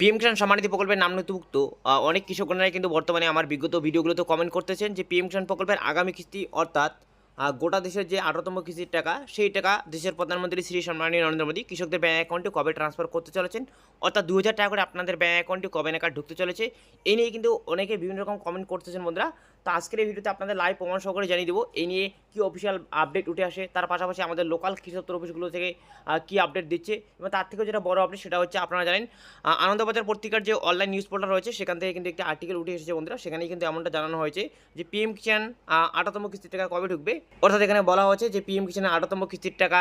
PM কিষাণ সম্মানিধি প্রকল্পের নাম নথিভুক্ত অনেক কৃষকরা কিন্তু বর্তমানে আমার বিগত ভিডিওগুলোতে কমেন্ট করতেছেন যে পিএম কিষাণ প্রকল্পের আগামী কিস্তি অর্থাৎ গোটা দেশের যে আঠারোতম কিস্তির টাকা, সেই টাকা দেশের প্রধানমন্ত্রী শ্রী সম্মানী নরেন্দ্র মোদী কৃষকদের ব্যাঙ্ক অ্যাকাউন্টে কবে ট্রান্সফার করতে চলেছেন? অর্থাৎ দু হাজার টাকা করে আপনাদের ব্যাঙ্ক অ্যাকাউন্টে কবে নাকা ঢুকতে চলেছে? এই নিয়ে কিন্তু অনেকে বিভিন্ন রকম কমেন্ট করতেছেন বন্ধুরা। তো আজকের এই ভিডিওতে আপনাদের লাইভ প্রমাণ সহকারে জানিয়ে দেবো। এই নিয়ে কী অফিসিয়াল আপডেট উঠে আসে, তার পাশাপাশি আমাদের লোকাল কৃষক অফিসগুলো থেকে কী আপডেট দিচ্ছে এবং তার থেকেও যেটা বড় আপডেট সেটা হচ্ছে আপনারা জানেন আনন্দবাজার পত্রিকার যে অনলাইন নিউজ পোর্টাল রয়েছে, সেখান থেকে কিন্তু একটি আর্টিকেল উঠে এসেছে বন্ধুরা। সেখানেই কিন্তু এমনটা জানানো হয়েছে যে পিএম কিষাণ আটাতম কিস্তির টাকা কবে ঢুকবে? অর্থাৎ এখানে বলা হয়েছে যে পিএম কিষাণের আটাতম কিস্তির টাকা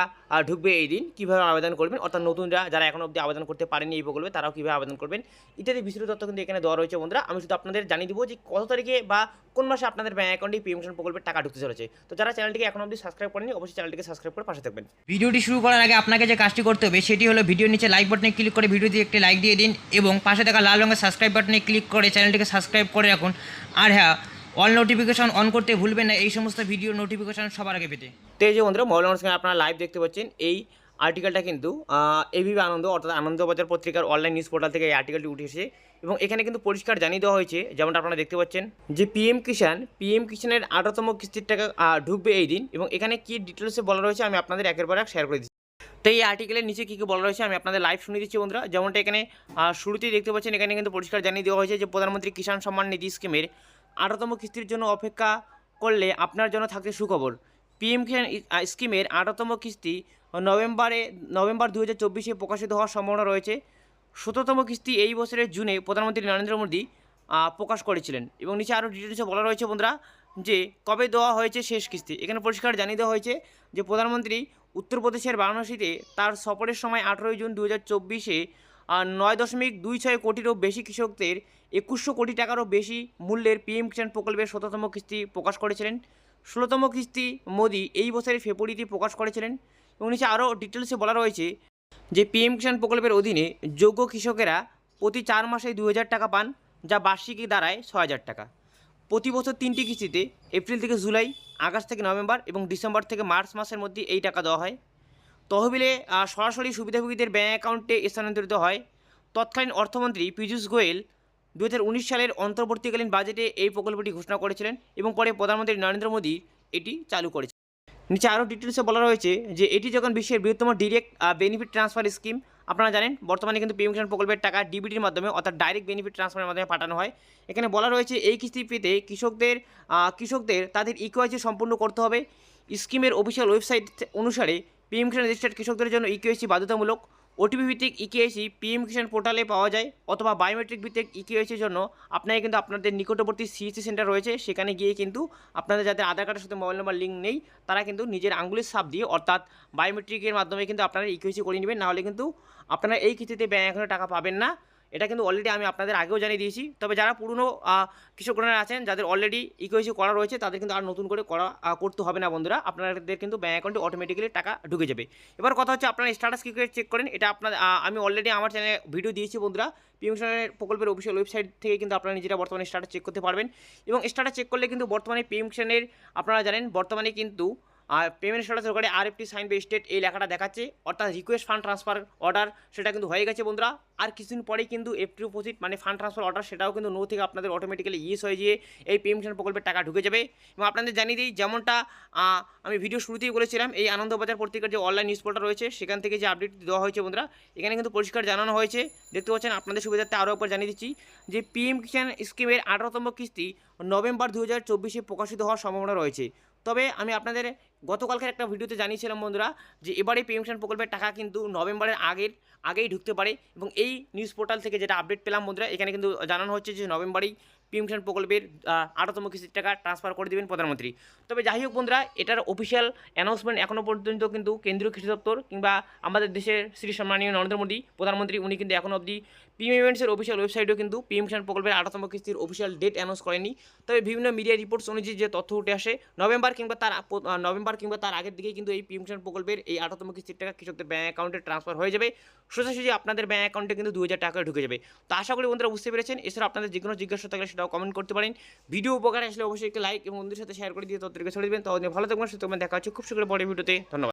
ঢুকবে এই দিন। কীভাবে আবেদন করবেন? অর্থাৎ নতুনরা যারা এখন অবধি আবেদন করতে পারেনি এই প্রকল্পে, তারাও কীভাবে আবেদন করবেন? ইত্যাদি বিস্তৃত তথ্য কিন্তু এখানে দেওয়া রয়েছে বন্ধুরা। আমি শুধু আপনাদের জানিয়ে দিব যে কত তারিখে বা কোন মাসে আপনাদের ব্যাঙ্ক অ্যাকাউন্টে পিএম কিষাণ প্রকল্পের টাকা ঢুকতে চলেছে। তো যারা চ্যানেলটিকে এখন অবধি সাবস্ক্রাইব করেনি অবশ্যই চ্যানেলটিকে সাবস্ক্রাইব করে পাশে থাকবেন। ভিডিওটি শুরু করার আগে আপনাকে যে কাজটি করতে হবে সেটি হলো ভিডিওর নিচে লাইক বাটনে ক্লিক করে ভিডিওতে একটি লাইক দিয়ে দিন এবং পাশে থাকা লাল রঙের সাবস্ক্রাইব বাটনে ক্লিক করে চ্যানেলটিকে সাবস্ক্রাইব করে রাখুন। আর হ্যাঁ অল নোটিফিকেশন অন করতে ভুলবেন না এই সমস্ত ভিডিও নোটিফিকেশন সবার আগে পেতে। তো এই যে বন্ধুরা স্ক্রিনে আপনারা লাইভ দেখতে পাচ্ছেন এই আর্টিকেলটা কিন্তু এবিবি আনন্দ অর্থাৎ আনন্দবাজার পত্রিকার অনলাইন নিউজ পোর্টাল থেকে এই আর্টিকেলটি উঠে এসেছে। এবং এখানে কিন্তু পরিষ্কার জানিয়ে দেওয়া হয়েছে, যেমনটা আপনারা দেখতে পাচ্ছেন, যে পিএম কিষাণ পিএম কিষাণের আঠারোতম কিস্তির টাকা ঢুকবে এই দিন। এবং এখানে কি ডিটেলসে বলা রয়েছে আমি আপনাদের একের পর এক শেয়ার করে দিচ্ছি। তো এই আর্টিকেলের নিচে কী কী বলা রয়েছে আমি আপনাদের লাইভ শুনে দিচ্ছি বন্ধুরা। যেমনটা এখানে শুরুতেই দেখতে পাচ্ছেন, এখানে কিন্তু পরিষ্কার জানিয়ে দেওয়া হয়েছে যে প্রধানমন্ত্রী কিষাণ সম্মান নিধি স্কিমের আঠারোতম কিস্তির জন্য অপেক্ষা করলে আপনার জন্য থাকছে সুখবর। পিএম কিষাণ স্কিমের আঠারোতম কিস্তি নভেম্বরে, নভেম্বর দু হাজার চব্বিশে প্রকাশিত হওয়ার সম্ভাবনা রয়েছে। সতেরোতম কিস্তি এই বছরের জুনে প্রধানমন্ত্রী নরেন্দ্র মোদী প্রকাশ করেছিলেন। এবং নিচে আরও ডিটেলসে বলা রয়েছে বন্ধুরা যে কবে দেওয়া হয়েছে শেষ কিস্তি। এখানে পরিষ্কার জানিয়ে দেওয়া হয়েছে যে প্রধানমন্ত্রী উত্তরপ্রদেশের বারাণসীতে তার সফরের সময় আঠেরোই জুন দু হাজার চব্বিশে নয় দশমিক দুই ছয় কোটিরও বেশি কৃষকদের একুশশো কোটি টাকারও বেশি মূল্যের পিএম কিষাণ প্রকল্পের শততম কিস্তি প্রকাশ করেছিলেন। ষোলোতম কিস্তি মোদি এই বছরের ফেব্রুয়ারিতে প্রকাশ করেছিলেন এবং নিচে আরও ডিটেলসে বলা রয়েছে যে পিএম কিষাণ প্রকল্পের অধীনে যোগ্য কৃষকেরা প্রতি চার মাসে দু হাজার টাকা পান, যা বার্ষিকী দাঁড়ায় ছ টাকা। প্রতি বছর তিনটি কিস্তিতে এপ্রিল থেকে জুলাই, আগস্ট থেকে নভেম্বর এবং ডিসেম্বর থেকে মার্চ মাসের মধ্যে এই টাকা দেওয়া হয়। তহবিলে সরাসরি সুবিধাভোগীদের ব্যাঙ্ক অ্যাকাউন্টে স্থানান্তরিত হয়। তৎকালীন অর্থমন্ত্রী পীযূষ গোয়েল দু হাজার উনিশ সালের অন্তর্বর্তীকালীন বাজেটে এই প্রকল্পটি ঘোষণা করেছিলেন এবং পরে প্রধানমন্ত্রী নরেন্দ্র মোদী এটি চালু করেছে নিচে আরও ডিটেলসে বলা রয়েছে যে এটি যখন বিশ্বের বৃহত্তম ডিরেক্ট বেনিফিট ট্রান্সফার স্কিম আপনারা জানেন, বর্তমানে কিন্তু পিএম কিষাণ প্রকল্পের টাকা ডিবিটির মাধ্যমে, অর্থাৎ ডাইরেক্ট বেনিফিট ট্রান্সফারের মাধ্যমে পাঠানো হয়। এখানে বলা রয়েছে এই কিস্তি পেতে কৃষকদের কৃষকদের তাদের ইকুয়াইসি সম্পূর্ণ করতে হবে। স্কিমের অফিসিয়াল ওয়েবসাইট অনুসারে পিএম কিষাণ রেজিস্টার্ড কৃষকদের জন্য ইকুয়াইসি বাধ্যতামূলক। ওটিপি ভিত্তিক ইকেএসি পিএম কিষাণ পোর্টালে পাওয়া যায়, অথবা বায়োমেট্রিক ভিত্তিক ইকেএসির জন্য আপনাকে কিন্তু আপনাদের নিকটবর্তী সিএসি সেন্টার রয়েছে, সেখানে গিয়ে কিন্তু আপনাদের যাদের আধার কার্ডের সাথে মোবাইল নাম্বার লিঙ্ক নেই, তারা কিন্তু নিজের আঙ্গুলের সাপ দিয়ে, অর্থাৎ বায়োমেট্রিকের মাধ্যমে কিন্তু আপনারা ইকেএসি করে নেবেন, নাহলে কিন্তু আপনারা এই কিস্তিতে ব্যাঙ্ক অ্যাকাউন্টে টাকা পাবেন না। এটা কিন্তু অলরেডি আমি আপনাদের আগেও জানিয়ে দিয়েছি। তবে যারা পুরনো কৃষকরা আছেন, যাদের অলরেডি ইকোইসি করা রয়েছে, তাদের কিন্তু আর নতুন করে করা করতে হবে না বন্ধুরা। আপনাদের কিন্তু ব্যাঙ্ক অ্যাকাউন্টে অটোমেটিক্যালি টাকা ঢুকে যাবে। এবার কথা হচ্ছে আপনারা স্ট্যাটাস কী করে চেক করেন, এটা আপনার আমি অলরেডি আমার চ্যানেলে ভিডিও দিয়েছি বন্ধুরা। পিএমশনের প্রকল্পের অফিসিয়াল ওয়েবসাইট থেকে কিন্তু আপনারা নিজেরা বর্তমানে স্ট্যাটাস চেক করতে পারবেন। এবং স্ট্যাটাস চেক করলে কিন্তু বর্তমানে পিএমশনের আপনারা জানেন, বর্তমানে কিন্তু আর পেমেন্ট স্ট্যাটাস ওখানে আরএফটি সাইন বে স্টেট এই লেখাটা দেখাচ্ছে, অর্থাৎ রিকোয়েস্ট ফান্ড ট্রান্সফার অর্ডার সেটা কিন্তু হয়ে গেছে বন্ধুরা। আর কিছুদিন পরেই কিন্তু এফটি ডিপোজিট মানে ফান্ড ট্রান্সফার অর্ডার সেটাও কিন্তু নো থেকে আপনাদের অটোমেটিক্যালি ইয়েস হয়ে গিয়ে এই পেনশন প্রকল্পের টাকা ঢুকে যাবে। এবং আপনাদের জানিয়ে দিই, যেমনটা আমি ভিডিও শুরুতেই বলেছিলাম, এই আনন্দবাজার পত্রিকার যে অনলাইন নিউজ পোর্টাল রয়েছে, সেখান থেকে যে আপডেট দেওয়া হয়েছে বন্ধুরা, এখানে কিন্তু পরিষ্কার জানানো হয়েছে। দেখতে পাচ্ছেন, আপনাদের সুবিধার্থে আরও একবার জানিয়ে দিচ্ছি যে পিএম কিষাণ স্কিমের আঠারোতম কিস্তি নভেম্বর দু হাজার চব্বিশে প্রকাশিত হওয়ার সম্ভাবনা রয়েছে। তবে আমি আপনাদের গতকালকের একটা ভিডিওতে জানিয়েছিলাম বন্ধুরা যে এবারে পেনশন প্রকল্পের টাকা কিন্তু নভেম্বরের আগের, আগেই ঢুকতে পারে এবং এই নিউজ পোর্টাল থেকে যেটা আপডেট পেলাম বন্ধুরা, এখানে কিন্তু জানানো হচ্ছে যে নভেম্বরেই পেনশন প্রকল্পের আঠারোতম কিস্তির টাকা ট্রান্সফার করে দেবেন প্রধানমন্ত্রী। তবে যাই হোক বন্ধুরা, এটার অফিসিয়াল অ্যানাউন্সমেন্ট এখনও পর্যন্ত কিন্তু কেন্দ্রীয় কৃষি দপ্তর কিংবা আমাদের দেশের শ্রী সম্মানীয় নরেন্দ্র মোদী প্রধানমন্ত্রী, উনি কিন্তু এখনও অবধি পিএম ইভেন্টসের অফিসিয়াল ওয়েবসাইটেও কিন্তু পিএম কিষাণ প্রকল্পের আঠারোতম কিস্তির অফিসিয়াল ডেট অ্যানাউন্স করেনি তবে বিভিন্ন মিডিয়া রিপোর্টস অনুযায়ী যে তথ্য উঠে আসে, নভেম্বর কিংবা তার আপ- নভেম্বর কিংবা তার আগের দিকেই কিন্তু এই পিএম কিষাণ প্রকল্পের এই আঠারোতম কিস্তির টাকা কৃষকদের ব্যাঙ্ক অ্যাকাউন্টে ট্রান্সফার হয়ে যাবে। সোজাসুজি আপনাদের ব্যাঙ্ক অ্যাকাউন্টে কিন্তু দু হাজার টাকা ঢুকে যাবে। তো আশা করি বন্ধুরা বুঝতে পেরেছেন। এছাড়া আপনাদের যে কোনো জিজ্ঞাসা থাকলে সেটাও কমেন্ট করতে পারেন। ভিডিও উপকার আসলে অবশ্যই একটি লাইক এবং বন্ধুদের সাথে শেয়ার করে দিয়ে তাদেরকে ছড়িয়ে দেবেন। তাদের ভালো থাকবেন সুতরাং দেখা হচ্ছে খুব সুন্দর বড় ভিডিওতে। ধন্যবাদ।